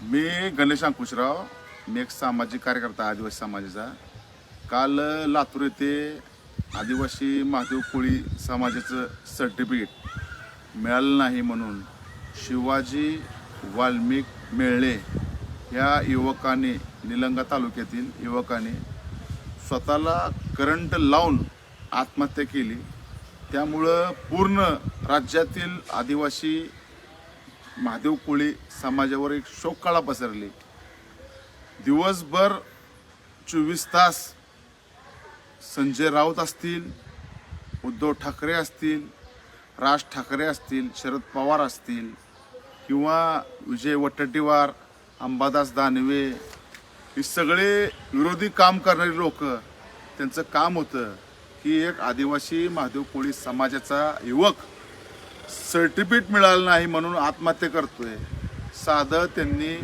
मी गणेश अंकुशराव मी एक सामाजिक कार्यकर्ता आदिवासी समाजाचा. काल लातूर येथे आदिवासी महादेव कोळी समाजाचं सर्टिफिकेट मिळालं नाही म्हणून शिवाजी वाल्मिक मेळणे या युवकाने निलंगा तालुक्यातील युवकाने स्वतःला करंट लावून आत्महत्या केली. त्यामुळं पूर्ण राज्यातील आदिवासी महादेव कोळी समाजावर एक शोककाळा पसरली. दिवसभर चोवीस तास संजय राऊत असतील उद्धव ठाकरे असतील राज ठाकरे असतील शरद पवार असतील किंवा विजय वट्टटीवार अंबादास दानवे हे सगळे विरोधी काम करणारी लोक त्यांचं काम होतं की एक आदिवासी महादेव कोळी समाजाचा युवक सर्टिफिकेट मिळालं नाही म्हणून आत्महत्या करतोय. साधं त्यांनी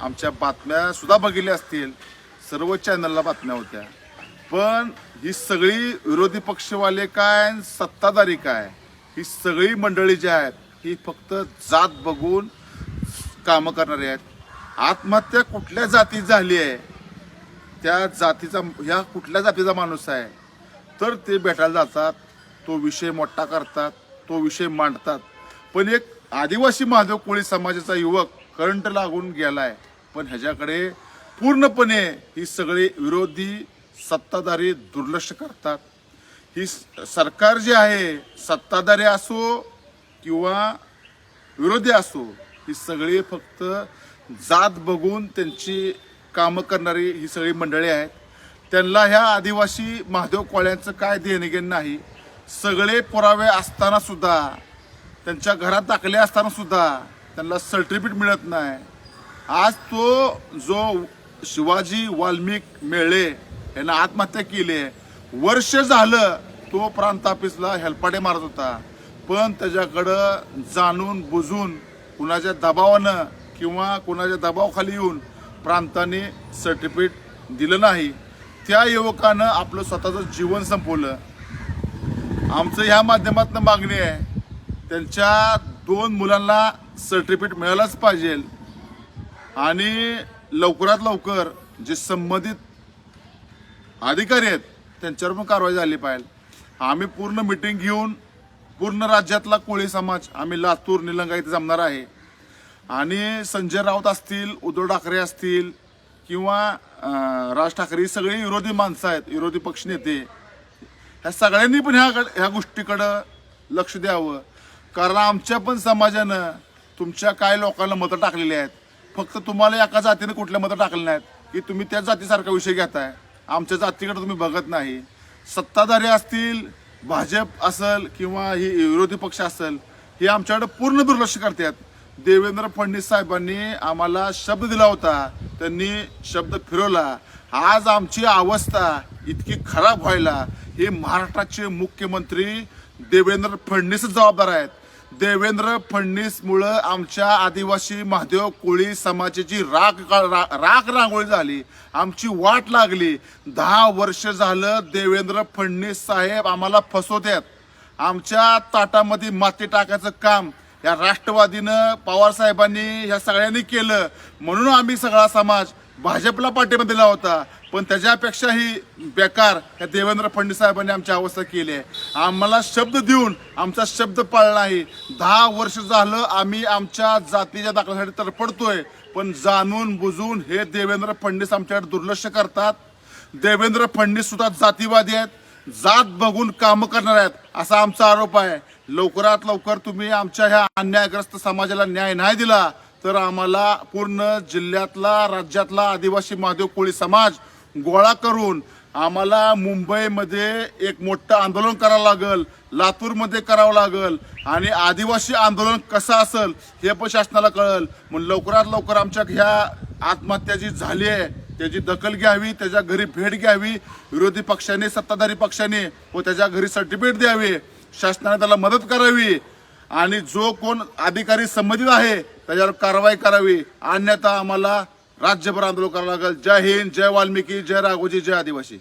आमच्या बातम्या सुद्धा बघितल्या असतील सर्व चॅनलला बातम्या होत्या. पण ही सगळी विरोधी पक्षवाले काय सत्ताधारी काय ही सगळी मंडळी जी आहेत ही फक्त जात बघून कामं करणारी आहेत. आत्महत्या कुठल्या जाती झाली आहे त्या जातीचा ह्या कुठल्या जातीचा माणूस आहे तर ते भेटायला जातात तो विषय मोठा करतात. तो विषय मांडतात. पण एक आदिवासी महादेव कोळी समाजाचा युवक करंट लागून गेलाय. पण ह्याच्याकडे पूर्णपणे ही सगळी विरोधी सत्ताधारी दुर्लक्ष करतात. ही स- सरकार जे आहे सत्ताधारी असो किंवा विरोधी असो ही सगळी फक्त जात बघून त्यांची कामं करणारी ही सगळी मंडळी आहेत. त्यांना ह्या आदिवासी महादेव कोळ्यांचं काय देणगेण नाही. सगळे पुरावे असताना सुद्धा त्यांच्या घरात दाखले असताना सुद्धा त्यांना सर्टिफिकेट मिळत नाही. आज तो जो शिवाजी वाल्मिक मेळे यांना आत्महत्या केली आहे. वर्ष झालं तो प्रांत ऑफिसला हेलपाटे मारत होता. पण त्याच्याकडं जाणून बुजून कुणाच्या दबावानं किंवा कुणाच्या दबावाखाली येऊन प्रांताने सर्टिफिकेट दिलं नाही. त्या युवकानं आपलं स्वतःचं जीवन संपवलं. आमचं ह्या माध्यमातून मागणी आहे त्यांच्या दोन मुलांना सर्टिफिकेट मिळालंच पाहिजे. आणि लवकरात लवकर जे संबंधित अधिकारी आहेत त्यांच्यावर पण कारवाई झाली पाहिजे. आम्ही पूर्ण मिटिंग घेऊन पूर्ण राज्यातला कोळी समाज आम्ही लातूर निलंगा इथे जमणार आहे. आणि संजय राऊत असतील उद्धव ठाकरे असतील किंवा राज ठाकरे ही सगळी विरोधी माणसं आहेत विरोधी पक्ष नेते ह्या सगळ्यांनी पण ह्या ह्या गोष्टीकडं लक्ष द्यावं. कारण आमच्या पण समाजानं तुमच्या काय लोकांना मतं टाकलेली आहेत? फक्त तुम्हाला एका जातीनं कुठल्या मतं टाकले नाहीत? की तुम्ही त्या जातीसारखा विषय घेताय. आमच्या जातीकडे तुम्ही बघत नाही. सत्ताधारी असतील भाजप असेल किंवा ही विरोधी पक्ष असेल हे आमच्याकडे पूर्ण दुर्लक्ष करतात. देवेंद्र फडणवीस साहेबांनी आम्हाला शब्द दिला होता. त्यांनी शब्द फिरवला. आज आमची अवस्था इतकी खराब व्हायला हे महाराष्ट्राचे मुख्यमंत्री देवेंद्र फडणवीसच जबाबदार आहेत. देवेंद्र फडणवीसमुळं आमच्या आदिवासी महादेव कोळी समाजाची राख रा- राख रांगोळी झाली आमची वाट लागली. दहा वर्ष झालं देवेंद्र फडणवीस साहेब आम्हाला फसवतात आमच्या ताटामध्ये माती टाकायचं काम या राष्ट्रवादीनं पवारसाहेबांनी ह्या सगळ्यांनी केलं. म्हणून आम्ही सगळा समाज भाजपला पाठिंबा दिला होता पण त्याच्यापेक्षाही बेकार या देवेंद्र फडणवीस साहेबांनी आमची अवस्था केली आहे. आम्हाला शब्द देऊन आमचा शब्द पाळला आहे दहा वर्ष झालं आम्ही आमच्या जातीच्या दाखल्यासाठी तरफडतोय पण जाणून बुजून हे देवेंद्र फडणवीस आमच्याकडे दुर्लक्ष करतात. देवेंद्र फडणवीस सुद्धा जातीवादी आहेत जात बघून कामं करणार आहेत असा आमचा आरोप आहे. लवकरात लवकर तुम्ही आमच्या ह्या अन्यायग्रस्त समाजाला न्याय नाही दिला तर आम्हाला पूर्ण जिल्ह्यातला राज्यातला आदिवासी महादेव कोळी समाज गोळा करून आम्हाला मुंबईमध्ये एक मोठं आंदोलन करावं लागल लातूरमध्ये करावं लागल आणि आदिवासी आंदोलन कसं असेल हे पण शासनाला कळल. मग लवकरात लवकर आमच्या ह्या आत्महत्या जी झाली आहे त्याची दखल घ्यावी त्याच्या घरी भेट घ्यावी विरोधी पक्षाने सत्ताधारी पक्षाने व त्याच्या घरी सर्टिफिकेट द्यावे शासनाने त्याला मदत करावी. आणि जो कोण अधिकारी संबंधित आहे त्याच्यावर कारवाई करावी. अन्यथा आम्हाला राज्यभर आंदोलन करावं लागेल. जय हिंद जय वाल्मिकी जय राघोजी जय आदिवासी.